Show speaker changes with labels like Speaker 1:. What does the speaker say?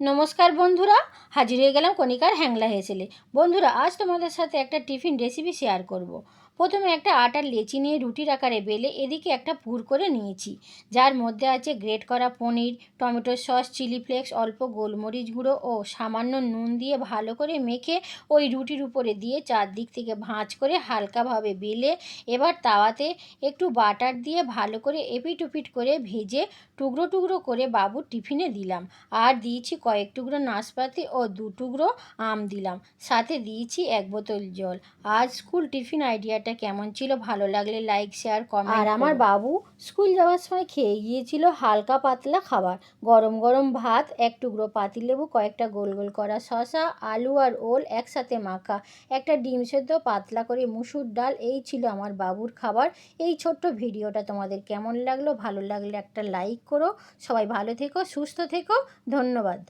Speaker 1: নমস্কার বন্ধুরা, হাজির হয়ে গেলাম কণিকার হ্যাংলা হেসেলে। বন্ধুরা, আজ তোমাদের সাথে একটা টিফিন রেসিপি শেয়ার করব। প্রথমে একটা আটার লেচি নিয়ে রুটির আকারে বেলে এদিকে একটা পুর করে নিয়েছি। যার মধ্যে আছে গ্রেট করা paneer, tomato sauce chilli flakes অল্প গোলমরিচ গুঁড়ো ও সামান্য নুন দিয়ে ভালো করে মেখে ওই রুটির উপরে দিয়ে চারদিক থেকে ভাঁজ করে হালকাভাবে বেলে এবার তাওয়াতে একটু বাটার দিয়ে ভালো করে এপিট উপিট করে ভেজে টুকরো টুকরো করে বাবুর টিফিনে দিলাম। আর দিয়েছি কয়েক টুকরো নাশপাতি ও দু টুকরো আম দিলাম। সাথে দিয়েছি এক বোতল জল। আজ স্কুল টিফিন আইডিয়াটা কেমন ছিল ভালো লাগলে লাইক শেয়ার কমেন্ট আর আমার বাবু স্কুল যাওয়ার সময় খেয়ে গিয়েছিল হালকা পাতলা খাবার। গরম গরম ভাত এক টুকরো পাতিলেবু কয়েকটা গোল গোল করা শশা আলু আর ওল একসাথে মাখা একটা ডিম সেদ্ধ পাতলা করে মুসুর ডাল এই ছিল আমার বাবুর খাবার। এই ছোট্ট ভিডিওটা তোমাদের কেমন লাগল ভালো লাগলে একটা লাইক করো। সবাই ভালো থেকো সুস্থ থেকো ধন্যবাদ।